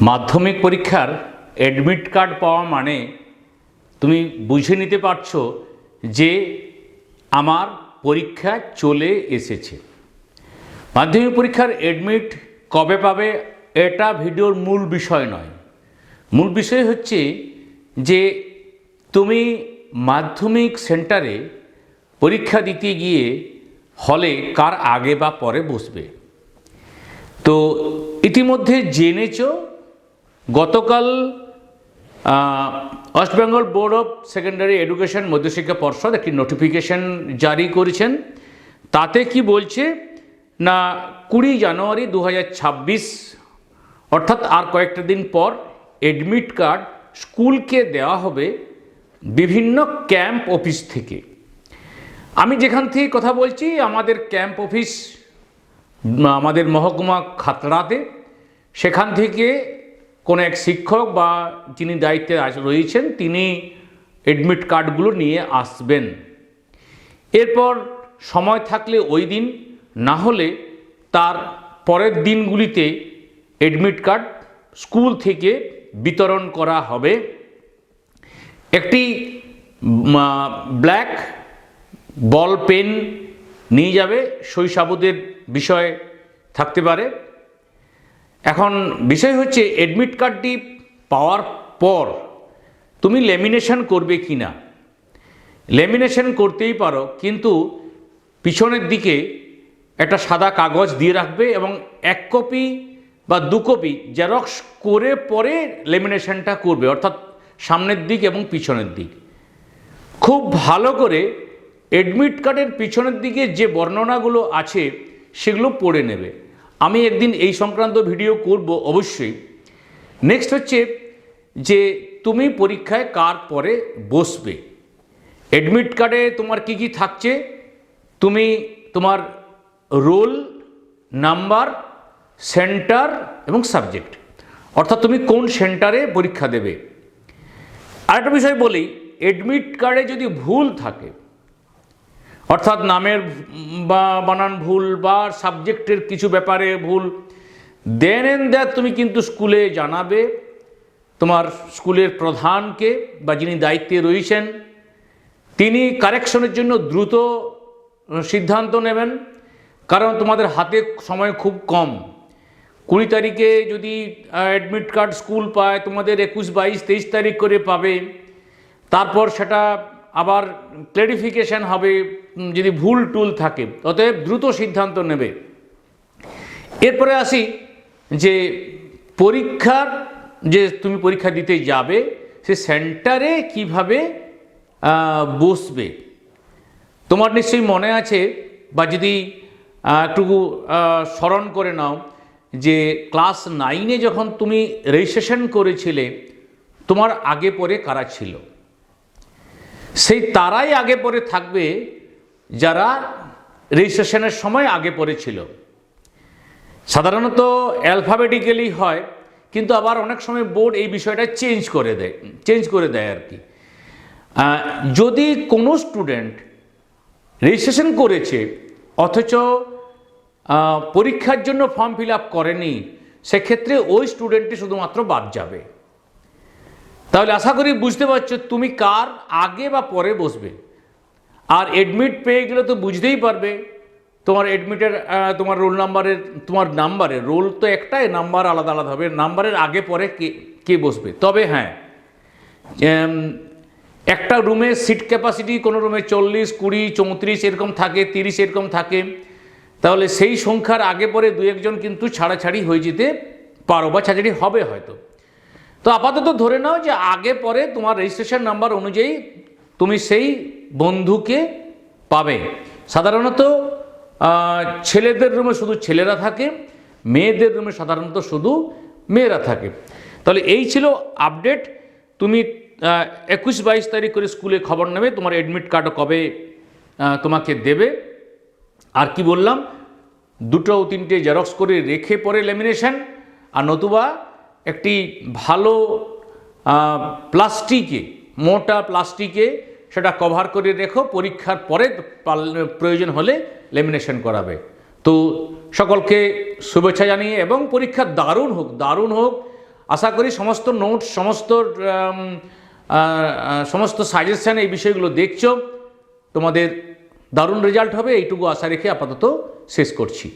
মাধ্যমিক পরীক্ষার admit card পাওয়া মানে তুমি বুঝে নিতে পারছ যে আমার পরীক্ষা চলে এসেছে। মাধ্যমিক পরীক্ষার অ্যাডমিট কবে পাবে এটা ভিডিওর মূল বিষয় নয়। মূল বিষয় হচ্ছে যে তুমি মাধ্যমিক সেন্টারে পরীক্ষা দিতে গিয়ে হলে কার আগে বা পরে বসবে। তো ইতিমধ্যে জেনেছ গতকাল West Bengal Board of Secondary Education Madhyashiksha Parshad একটি নোটিফিকেশন জারি করেছেন। তাতে কি বলছে? না, কুড়ি জানুয়ারি দু হাজার ছাব্বিশ, অর্থাৎ আর কয়েকটা দিন পর এডমিট কার্ড স্কুলকে দেওয়া হবে বিভিন্ন ক্যাম্প অফিস থেকে। আমি যেখান থেকে কথা বলছি, আমাদের ক্যাম্প অফিস, আমাদের মহকুমা খাতড়াতে। সেখান থেকে কোনো এক শিক্ষক বা যিনি দায়িত্বে রয়েছেন, তিনি এডমিট কার্ডগুলো নিয়ে আসবেন। এরপর সময় থাকলে ওই দিন, না হলে তার পরের দিনগুলিতে এডমিট কার্ড স্কুল থেকে বিতরণ করা হবে। একটি ব্ল্যাক বল পেন নিয়ে যাবে। শৈশবদের বিষয় থাকতে পারে। এখন বিষয় হচ্ছে এডমিট কার্ডটি পাওয়ার পর তুমি লেমিনেশন করবে কি না লেমিনেশন করতেই পারো, কিন্তু পিছনের দিকে একটা সাদা কাগজ দিয়ে রাখবে এবং এক কপি বা দু কপি জেরক্স করে পরে লেমিনেশনটা করবে, অর্থাৎ সামনের দিক এবং পিছনের দিক। খুব ভালো করে এডমিট কার্ডের পিছনের দিকে যে বর্ণনাগুলো আছে, সেগুলো পড়ে নেবে। আমি একদিন এই সংক্রান্ত ভিডিও করব অবশ্যই। নেক্সট হচ্ছে যে তুমি পরীক্ষায় কার পরে বসবে? এডমিট কার্ডে তোমার কি কি থাকছে? তুমি তোমার রোল নাম্বার সেন্টার এবং সাবজেক্ট অর্থাৎ তুমি কোন সেন্টারে পরীক্ষা দেবে? আরেকটা বিষয় বলি এডমিট কার্ডে যদি ভুল থাকে অর্থাৎ নামের বা বানান ভুল বা সাবজেক্টের কিছু ব্যাপারে ভুল দেন এন দ্যাট তুমি কিন্তু স্কুলে জানাবে তোমার স্কুলের প্রধানকে বা যিনি দায়িত্বে রয়েছেন, তিনি কারেকশনের জন্য দ্রুত সিদ্ধান্ত নেবেন। কারণ তোমাদের হাতে সময় খুব কম। কুড়ি তারিখে যদি অ্যাডমিট কার্ড স্কুল পায়, তোমাদের একুশ, বাইশ, তেইশ তারিখ করে পাবে। তারপর সেটা আবার ক্লারিফিকেশান হবে যদি ভুল টুল থাকে। অতএব দ্রুত সিদ্ধান্ত নেবে। এরপরে আসি যে পরীক্ষার, যে তুমি পরীক্ষা দিতে যাবে, সে সেন্টারে কীভাবে বসবে? তোমার নিশ্চয়ই মনে আছে, বা যদি একটু স্মরণ করে নাও, যে ক্লাস নাইনে যখন তুমি রেজিস্ট্রেশন করেছিলে, তোমার আগে পরে কারা ছিল? সেই তারাই আগে পরে থাকবে যারা রেজিস্ট্রেশনের সময় আগে পরে ছিল সাধারণত অ্যালফাবেটিক্যালি হয়, কিন্তু আবার অনেক সময় বোর্ড এই বিষয়টা চেঞ্জ করে দেয়, চেঞ্জ করে দেয় আর কি। যদি কোনো স্টুডেন্ট রেজিস্ট্রেশন করেছে, অথচ পরীক্ষার জন্য ফর্ম ফিল আপ করেনি, সেক্ষেত্রে ওই স্টুডেন্টটি শুধুমাত্র বাদ যাবে। তাহলে আশা করি বুঝতে পারছ তুমি কার আগে বা পরে বসবে। আর এডমিট পেয়ে গেলে তো বুঝতেই পারবে, তোমার এডমিটের তোমার রোল নাম্বারের তোমার নাম্বারে রোল তো একটাই নাম্বার আলাদা আলাদা হবে নাম্বারের আগে পরে কে কে বসবে। তবে হ্যাঁ একটা রুমে সিট ক্যাপাসিটি কোনো রুমে চল্লিশ, কুড়ি, চৌত্রিশ এরকম থাকে, তিরিশ এরকম থাকে, তাহলে সেই সংখ্যার আগে পরে দু একজন কিন্তু ছাড়াছাড়ি হয়ে যেতে পারো বা ছাড়াছাড়ি হবে হয়তো। তো আপাতত ধরে নাও যে আগে পরে তোমার রেজিস্ট্রেশন নাম্বার অনুযায়ী তুমি সেই বন্ধুকে পাবে। সাধারণত ছেলেদের রুমে শুধু ছেলেরা থাকে, মেয়েদের রুমে সাধারণত শুধু মেয়েরা থাকে। তাহলে এই ছিল আপডেট তুমি একুশ বাইশ তারিখ করে স্কুলে খবর নেবে, তোমার অ্যাডমিট কার্ড কবে তোমাকে দেবে। আর কি বললাম, দুটো তিনটে জেরক্স করে রেখে পরে লেমিনেশন আর নতুবা একটি ভালো প্লাস্টিকে, মোটা প্লাস্টিকে সেটা কভার করে রেখো, পরীক্ষার পরে প্রয়োজন হলে লেমিনেশন করাবে। তো সকলকে শুভেচ্ছা জানিয়ে এবং পরীক্ষা দারুণ হোক দারুণ হোক। আশা করি সমস্ত নোটস সমস্ত সমস্ত সাজেশান এই বিষয়গুলো দেখছ। তোমাদের দারুণ রেজাল্ট হবে, এইটুকু আশা রেখে আপাতত শেষ করছি।